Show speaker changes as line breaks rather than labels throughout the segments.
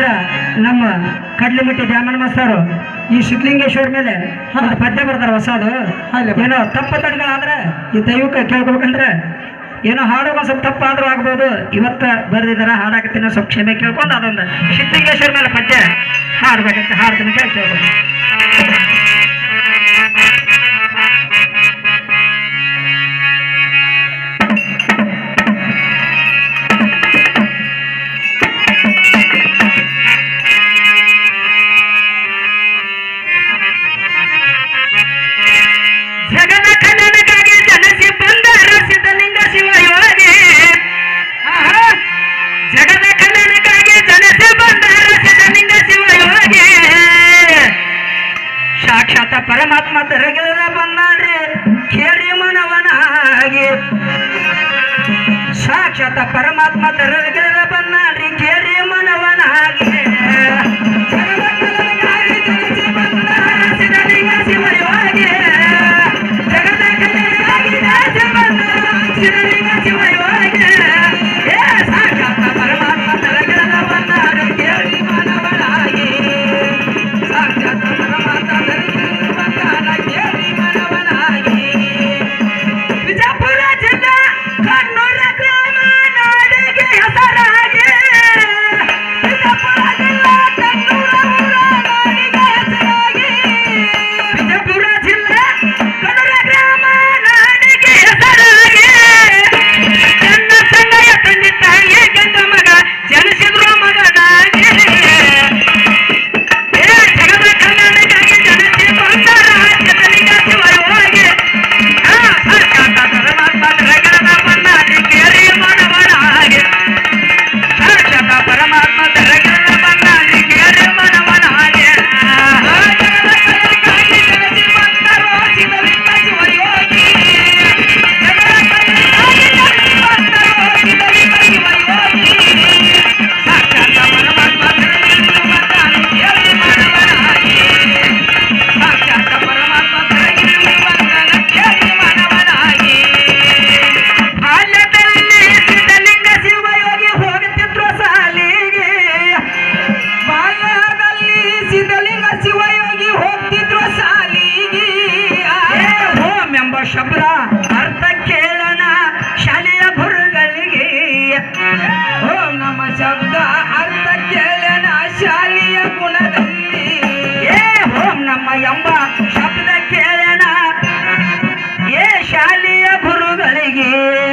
ಹತ್ರ ನಮ್ಮ ಕಡ್ಲಿಮಿಟ್ಟಿ ದ್ಯಾಮನ ಮಾಸ್ತಾರು ಈ ಶಿವಲಿಂಗೇಶ್ವರ ಮೇಲೆ ಪದ್ಯ ಬರ್ತಾರ ಹೊಸದು. ಏನೋ ತಪ್ಪು ತಡೆಗಳಾದ್ರೆ ಈ ದೈವಕ ಕೇಳ್ಕೊಬೇಕಂದ್ರೆ ಏನೋ ಹಾಡು ಸ್ವಲ್ಪ ತಪ್ಪಾದ್ರೂ ಆಗ್ಬೋದು. ಇವತ್ತ ಬರ್ದಿದಾರ ಹಾಡಾಕತ್ತಿನ ಸ್ವಲ್ಪ ಕ್ಷಮೆ ಕೇಳ್ಕೊಂಡು ಅದೊಂದು ಶಿವಲಿಂಗೇಶ್ವರ ಮೇಲೆ ಪದ್ಯ ಹಾಡ್ಬೇಕಂತ ಹಾಡ್ತೀನಿ ಕೇಳ್ಕೊಬೇಕು அழகே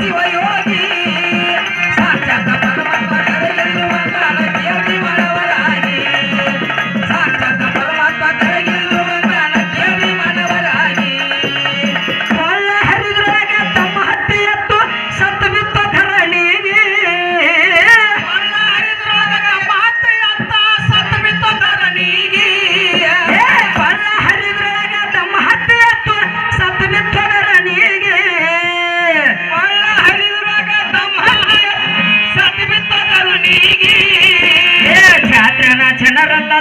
ஓகி வை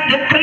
দুঃখ